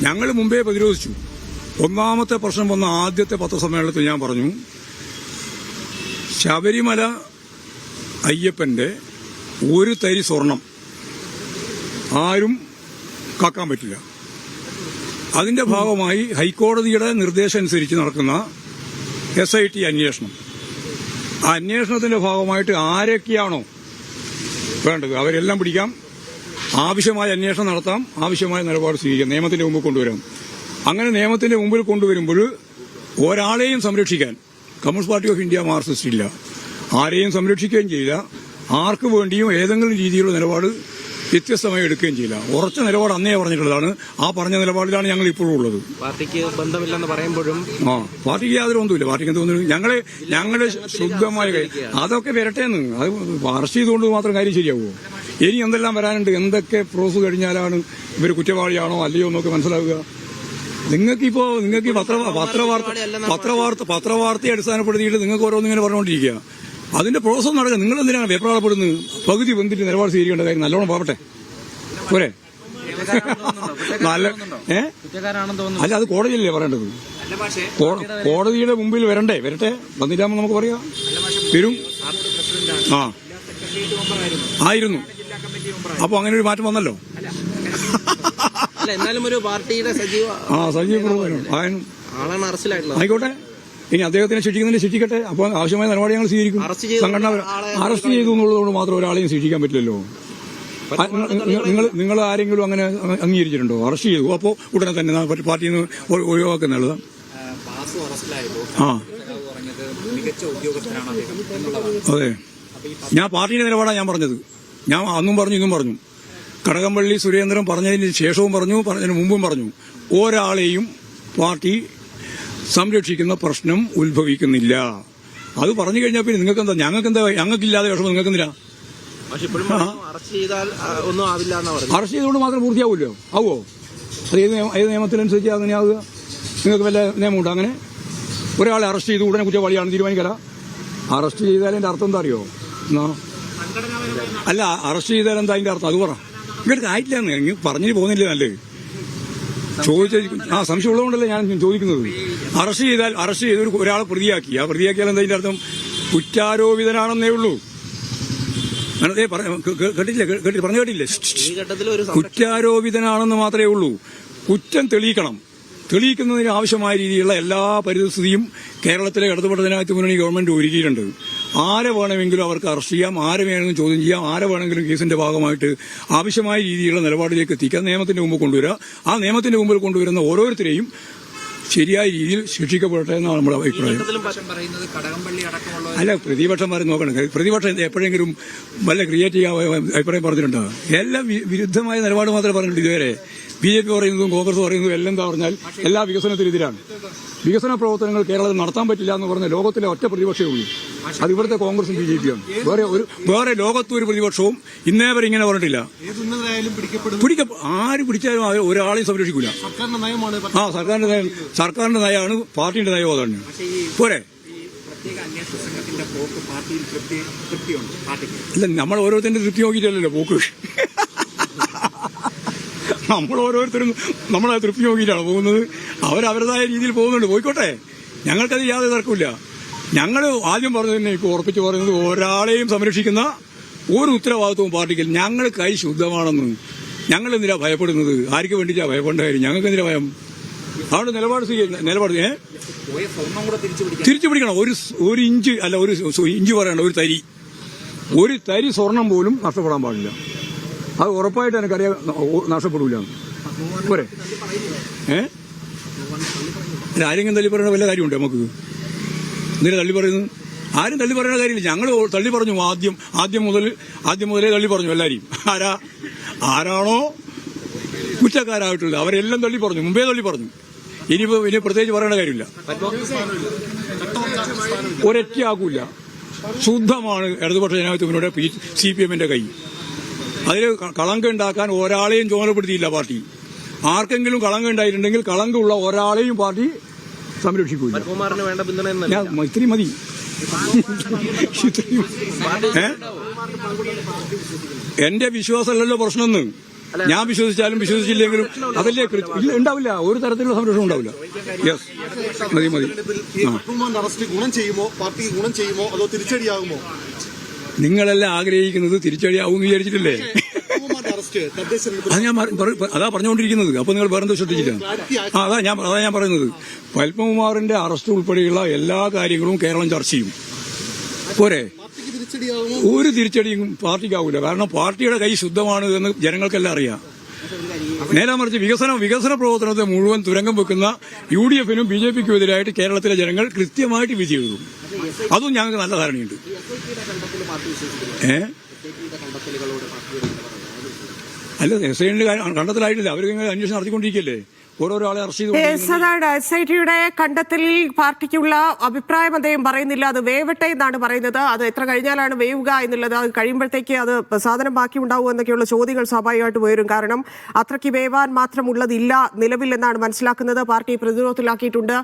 ഞങ്ങൾ മുമ്പേ പ്രതിരോധിച്ചു. ഒന്നാമത്തെ പ്രശ്നം വന്ന ആദ്യത്തെ പത്രസമ്മേളനത്തിൽ ഞാൻ പറഞ്ഞു ശബരിമല അയ്യപ്പന്റെ ഒരു തരി സ്വർണം ആരും കാക്കാൻ പറ്റില്ല. അതിന്റെ ഭാഗമായി ഹൈക്കോടതിയുടെ നിർദ്ദേശം അനുസരിച്ച് നടക്കുന്ന എസ് ഐ ടി അന്വേഷണം. ആ അന്വേഷണത്തിന്റെ ഭാഗമായിട്ട് ആരൊക്കെയാണോ വേണ്ടത്? അവരെല്ലാം പിടിക്കാം. ആവശ്യമായ അന്വേഷണം നടത്താം ആവശ്യമായ നിലപാട് സ്വീകരിക്കാം നിയമത്തിന്റെ മുമ്പിൽ കൊണ്ടുവരാം. അങ്ങനെ നിയമത്തിന്റെ മുമ്പിൽ കൊണ്ടുവരുമ്പോൾ ഒരാളെയും സംരക്ഷിക്കാൻ communist party of India Marxist ഇല്ല ആരെയും സംരക്ഷിക്കുകയും ചെയ്യില്ല. ആർക്ക് വേണ്ടിയും ഏതെങ്കിലും രീതിയിലുള്ള നിലപാട് വ്യത്യസ്തമായി എടുക്കുകയും ചെയ്യില്ല. ഉറച്ച നിലപാട് അന്നേ പറഞ്ഞിട്ടുള്ളതാണ്. ആ പറഞ്ഞ നിലപാടിലാണ് ഞങ്ങൾ ഇപ്പോഴും ഉള്ളത്. പാർട്ടിക്ക് ബന്ധമില്ലെന്ന് പറയുമ്പോഴും ആ പാർട്ടിക്ക് യാതൊരു ഒന്നുമില്ല പാർട്ടിക്ക് തോന്നുന്നു ഞങ്ങളെ ഞങ്ങളുടെ ശുദ്ധമായ അതൊക്കെ വരട്ടെ എന്ന്. അത് അറസ്റ്റ് ചെയ്തുകൊണ്ട് മാത്രം കാര്യം ശരിയാവുമോ? ഇനി എന്തെല്ലാം വരാനുണ്ട്? എന്തൊക്കെ പ്രോസസ് കഴിഞ്ഞാലാണ് ഇവർ കുറ്റവാളിയാണോ അല്ലയോ എന്നൊക്കെ മനസ്സിലാവുക? നിങ്ങൾക്കിപ്പോ നിങ്ങൾക്ക് പത്ര പത്രവാർത്ത പത്രവാർത്ത പത്രവാർത്തയെ അടിസ്ഥാനപ്പെടുത്തിയിട്ട് നിങ്ങൾക്ക് ഓരോന്നിങ്ങനെ പറഞ്ഞുകൊണ്ടിരിക്കുക. അതിന്റെ പ്രോസസ് നടക്കുക നിങ്ങൾ എന്തിനാണ് വെപ്രാളപ്പെടുന്നത്? പകുതി വന്നിട്ട് നിലപാട് സ്വീകരിക്കേണ്ട കാര്യം നല്ലോണം പോകട്ടെ പോരെ? നല്ല ഏ? അല്ല അത് കോടതിയല്ലേ പറയേണ്ടത്? കോടതിയുടെ മുമ്പിൽ വരണ്ടേ? വരട്ടെ. വന്നില്ലാന്ന് നമുക്ക് പറയാം. വരും. ആ. ആയിരുന്നു. അപ്പൊ അങ്ങനെ ഒരു മാറ്റം വന്നല്ലോ? എന്നാലും ഒരു പാർട്ടിയുടെ സജീവ ആ സജീവ് ആയിക്കോട്ടെ. ഇനി അദ്ദേഹത്തിനെ ശിക്ഷിക്കുന്നതിന് ശിക്ഷിക്കട്ടെ? അപ്പോൾ ആവശ്യമായ നടപടി ഞങ്ങൾ സ്വീകരിക്കും. സംഘടന അറസ്റ്റ് ചെയ്തു എന്നുള്ളതുകൊണ്ട് മാത്രം ഒരാളെയും ശിക്ഷിക്കാൻ പറ്റില്ലല്ലോ. നിങ്ങൾ- നിങ്ങൾ ആരെങ്കിലും അങ്ങനെ അംഗീകരിച്ചിട്ടുണ്ടോ? അറസ്റ്റ് ചെയ്തു. അപ്പോൾ ഉടനെ തന്നെ പാർട്ടിയിൽ നിന്ന് ഒഴി- ഒഴിവാക്കുന്നുള്ളത് ആ. അതെ. ഞാൻ പാർട്ടിയുടെ നിലപാടാണ് ഞാൻ പറഞ്ഞത്. ഞാൻ അന്നും പറഞ്ഞു ഇന്നും പറഞ്ഞു. കടകംപള്ളി സുരേന്ദ്രൻ പറഞ്ഞതിന് ശേഷവും പറഞ്ഞു പറഞ്ഞതിന് മുമ്പും പറഞ്ഞു. ഒരാളെയും പാർട്ടി സംരക്ഷിക്കുന്ന പ്രശ്നം ഉത്ഭവിക്കുന്നില്ല. അത് പറഞ്ഞു കഴിഞ്ഞാൽ പിന്നെ നിങ്ങൾക്ക് എന്താ ഞങ്ങൾക്ക് എന്താ ഞങ്ങൾക്കില്ലാതെ വിഷമം നിങ്ങൾക്ക് എന്തിനാ അറസ്റ്റ് ചെയ്തുകൊണ്ട് മാത്രം പൂർത്തിയാവുമല്ലോ ആവോ? അത് ഏത് ഏത് നിയമത്തിനനുസരിച്ച് അങ്ങനെ ആവുക? നിങ്ങൾക്ക് വല്ല നിയമമുണ്ടോ അങ്ങനെ? ഒരാളെ അറസ്റ്റ് ചെയ്ത് ഉടനെ കുറ്റവാളിയാണ് തീരുമാനിക്കല. അറസ്റ്റ് ചെയ്താൽ എന്റെ അർത്ഥം എന്താ അറിയോ? എന്നാ? അല്ല അറസ്റ്റ് ചെയ്താൽ എന്താ അതിന്റെ അർത്ഥം? അത് പറ. ഇങ്ങോട്ട് ആയിട്ടില്ല പറഞ്ഞു പോകുന്നില്ല നല്ലത്? ചോദിച്ച ആ സംശയം സംശയമുള്ളതുകൊണ്ടല്ലേ ഞാൻ ചോദിക്കുന്നത്? അറസ്റ്റ് ചെയ്താൽ അറസ്റ്റ് ചെയ്ത് ഒരു- ഒരാളെ പ്രതിയാക്കി. ആ പ്രതിയാക്കിയാൽ എന്താ അതിന്റെ അർത്ഥം? കുറ്റാരോപിതനാണെന്നേ ഉള്ളൂ. കേട്ടില്ല കേട്ടില്ല പറഞ്ഞു കേട്ടില്ലേ കുറ്റാരോപിതനാണെന്ന് മാത്രമേ ഉള്ളൂ. കുറ്റം തെളിയിക്കണം. തെളിയിക്കുന്നതിന് ആവശ്യമായ രീതിയിലുള്ള എല്ലാ പരിസ്ഥിതിയും കേരളത്തിലെ ഇടതുപക്ഷ ജനാധിപത്യ മുന്നണി ഗവൺമെന്റ് ഒരുക്കിയിട്ടുണ്ട്. ആരെ വേണമെങ്കിലും അവർക്ക് അറസ്റ്റ് ചെയ്യാം ആരെ വേണമെങ്കിലും ചോദ്യം ചെയ്യാം ആരെ വേണമെങ്കിലും കേസിന്റെ ഭാഗമായിട്ട് ആവശ്യമായ രീതിയിലുള്ള നിലപാടിലേക്ക് എത്തിക്കാൻ നിയമത്തിന്റെ മുമ്പ് കൊണ്ടുവരിക. ആ നിയമത്തിന്റെ മുമ്പിൽ കൊണ്ടുവരുന്ന ഓരോരുത്തരെയും ശരിയായ രീതിയിൽ ശിക്ഷിക്കപ്പെടട്ടെ എന്നാണ് നമ്മുടെ അഭിപ്രായം. അല്ല പ്രതിപക്ഷം പ്രതിപക്ഷന്മാരെ നോക്കണം. പ്രതിപക്ഷം എപ്പോഴെങ്കിലും വല്ല ക്രിയേറ്റ് ചെയ്യാൻ അഭിപ്രായം പറഞ്ഞിട്ടുണ്ടോ? എല്ലാം വിരുദ്ധമായ നിലപാട് മാത്രമേ പറഞ്ഞിട്ടുള്ളൂ ഇതുവരെ. ബി ജെ പി പറയുന്നതും കോൺഗ്രസ് പറയുന്നതും എല്ലാം എന്താ പറഞ്ഞാൽ എല്ലാ വികസനത്തിനെതിരാണ് വികസന പ്രവർത്തനങ്ങൾ കേരളത്തിൽ നടത്താൻ പറ്റില്ല എന്ന് പറഞ്ഞ ലോകത്തിലെ ഒറ്റ പ്രതിപക്ഷമേ ഉള്ളൂ. അത് ഇവിടുത്തെ കോൺഗ്രസും ബി ജെ പിയാണ് വേറെ ഒരു വേറെ ലോകത്ത് ഒരു പ്രതിപക്ഷവും ഇന്നേ വരെ ഇങ്ങനെ പറഞ്ഞിട്ടില്ല. പിടിക്ക ആര് പിടിച്ചാലും ഒരാളെയും സംരക്ഷിക്കില്ല ആ സർക്കാരിന്റെ നയം സർക്കാരിന്റെ നയമാണ് പാർട്ടിയുടെ നയം അതാണ് പോരെ? ഇല്ല അന്വേഷണ സംഘത്തിന്റെ പോക്ക് പാർട്ടിയിൽ തൃപ്തി തൃപ്തിയുണ്ട്? അല്ല നമ്മൾ ഓരോരുത്തരും തൃപ്തി നോക്കിയിട്ടല്ലല്ലോ പോക്ക്. നമ്മൾ ഓരോരുത്തരും നമ്മളെ തൃപ്തി നോക്കിയിട്ടാണ് പോകുന്നത്? അവരവരുടേതായ രീതിയിൽ പോകുന്നുണ്ട്. പോയിക്കോട്ടെ. ഞങ്ങൾക്കത് യാതൊരു തർക്കമില്ല ഞങ്ങൾ ആദ്യം പറഞ്ഞു തന്നെ ഇപ്പോൾ ഉറപ്പിച്ച് പറയുന്നത് ഒരാളെയും സംരക്ഷിക്കുന്ന ഒരു ഉത്തരവാദിത്വവും പാർട്ടിക്ക് ഞങ്ങൾ കൈ ശുദ്ധമാണെന്ന് ഞങ്ങൾ എന്തിനാ ഭയപ്പെടുന്നത്? ആർക്ക് വേണ്ടിയിട്ടാ ഭയപ്പെടേണ്ട കാര്യം? ഞങ്ങൾക്ക് എന്തിനാ ഭയം? അതുകൊണ്ട് നിലപാട് നിലപാട് ഏ? തിരിച്ചു പിടിക്കണം. ഒരു ഒരു ഇഞ്ച് അല്ല ഒരു ഇഞ്ച് പറയണ്ട ഒരു തരി. ഒരു തരി സ്വർണം പോലും നഷ്ടപ്പെടാൻ പാടില്ല. അത് ഉറപ്പായിട്ട് എനിക്കറിയാം. നഷ്ടപ്പെടില്ല പോരെ. ഏ? ആരെങ്കിലും തള്ളി പറയുന്ന വല്ല കാര്യമുണ്ട് നമുക്ക്? എന്തിനാ തള്ളി പറയുന്നു ആരും തള്ളി പറയുന്ന കാര്യമില്ല. ഞങ്ങൾ തള്ളി പറഞ്ഞു ആദ്യം ആദ്യം മുതൽ ആദ്യം മുതലേ തള്ളി പറഞ്ഞു എല്ലാരെയും. ആരാ? ആരാണോ? കുറ്റക്കാരായിട്ടുള്ളത്. അവരെല്ലാം തള്ളി പറഞ്ഞു. മുമ്പേ തള്ളി പറഞ്ഞു. ഇനിയിപ്പോ ഇനി പ്രത്യേകിച്ച് പറയേണ്ട കാര്യമില്ല. ഒരൊറ്റ ആക്കൂല ശുദ്ധമാണ് ഇടതുപക്ഷ ജനാധിപത്യത്തിനോട് സി പി എമ്മിന്റെ കൈ. അതിൽ കളങ്ക ഉണ്ടാക്കാൻ ഒരാളെയും ചുമതലപ്പെടുത്തിയില്ല പാർട്ടി. ആർക്കെങ്കിലും കളങ്ക ഉണ്ടായിട്ടുണ്ടെങ്കിൽ കളങ്കമുള്ള ഒരാളെയും പാർട്ടി സംരക്ഷിക്കൂല. ഇത്രയും മതി. എന്റെ വിശ്വാസമല്ലല്ലോ പ്രശ്നമെന്ന് ഞാൻ വിശ്വസിച്ചാലും വിശ്വസിച്ചില്ലെങ്കിലും അതല്ലേ ഇല്ല ഉണ്ടാവില്ല. ഒരു തരത്തിലുള്ള സംരക്ഷണം ഉണ്ടാവില്ല. യെസ്. മതി മതി. ഈ പത്മകുമാറിന്റെ അറസ്റ്റ് ഗുണം ചെയ്യുമോ? പാർട്ടിക്ക് ഗുണം ചെയ്യുമോ? അതോ തിരിച്ചടിയാകുമോ? നിങ്ങളെല്ലാം ആഗ്രഹിക്കുന്നത് തിരിച്ചടിയാവും എന്ന് വിചാരിച്ചിട്ടില്ലേ പത്മകുമാറിന്റെ അറസ്റ്റ് തദ്ദേശ തെരഞ്ഞെടുപ്പിൽ അത് ഞാൻ അതാ പറഞ്ഞുകൊണ്ടിരിക്കുന്നത്. അപ്പൊ നിങ്ങൾ വേറെന്തോ ശ്രദ്ധിച്ചില്ല ആ അതാ ഞാൻ അതാ ഞാൻ പറയുന്നത്. പത്മകുമാറിന്റെ അറസ്റ്റ് ഉൾപ്പെടെയുള്ള എല്ലാ കാര്യങ്ങളും കേരളം ചർച്ച ചെയ്യും. പോരെ? ഒരു തിരിച്ചടിയും പാർട്ടിക്കാവില്ല കാരണം പാർട്ടിയുടെ കൈ ശുദ്ധമാണ് എന്ന് ജനങ്ങൾക്കെല്ലാം അറിയാം. നേരെ മറിച്ച് വികസന വികസന പ്രവർത്തനത്തെ മുഴുവൻ തുരങ്കം വെക്കുന്ന യു ഡി എഫിനും ബി ജെ പിക്കും എതിരായിട്ട് കേരളത്തിലെ ജനങ്ങൾ കൃത്യമായിട്ട് വിധി എഴുതും അതും ഞങ്ങൾക്ക് നല്ല ധാരണയുണ്ട്. ഏ? അല്ല എസ് ഐ കണ്ടെത്തലായിട്ടില്ല. അവരിങ്ങനെ അന്വേഷണം നടത്തിക്കൊണ്ടിരിക്കല്ലേ? ഓരോരോ ആളെ അറസ്റ്റ് ചെയ്ത് Yes, അതാണ് എസ് ഐ ടിയുടെ കണ്ടെത്തലിൽ പാർട്ടിക്കുള്ള അഭിപ്രായം അദ്ദേഹം പറയുന്നില്ല. അത് വേവട്ടെ എന്നാണ് പറയുന്നത്. അത് എത്ര കഴിഞ്ഞാലാണ് വേവുക എന്നുള്ളത് അത് കഴിയുമ്പോഴത്തേക്ക് അത് സാധനം ബാക്കി ഉണ്ടാവും എന്നൊക്കെയുള്ള ചോദ്യങ്ങൾ സ്വാഭാവികമായിട്ട് വരും കാരണം അത്രയ്ക്ക് വേവാൻ മാത്രമുള്ളതില്ല നിലവിൽ എന്നാണ് മനസ്സിലാക്കുന്നത്. പാർട്ടി പ്രതിരോധത്തിലാക്കിയിട്ടുണ്ട്.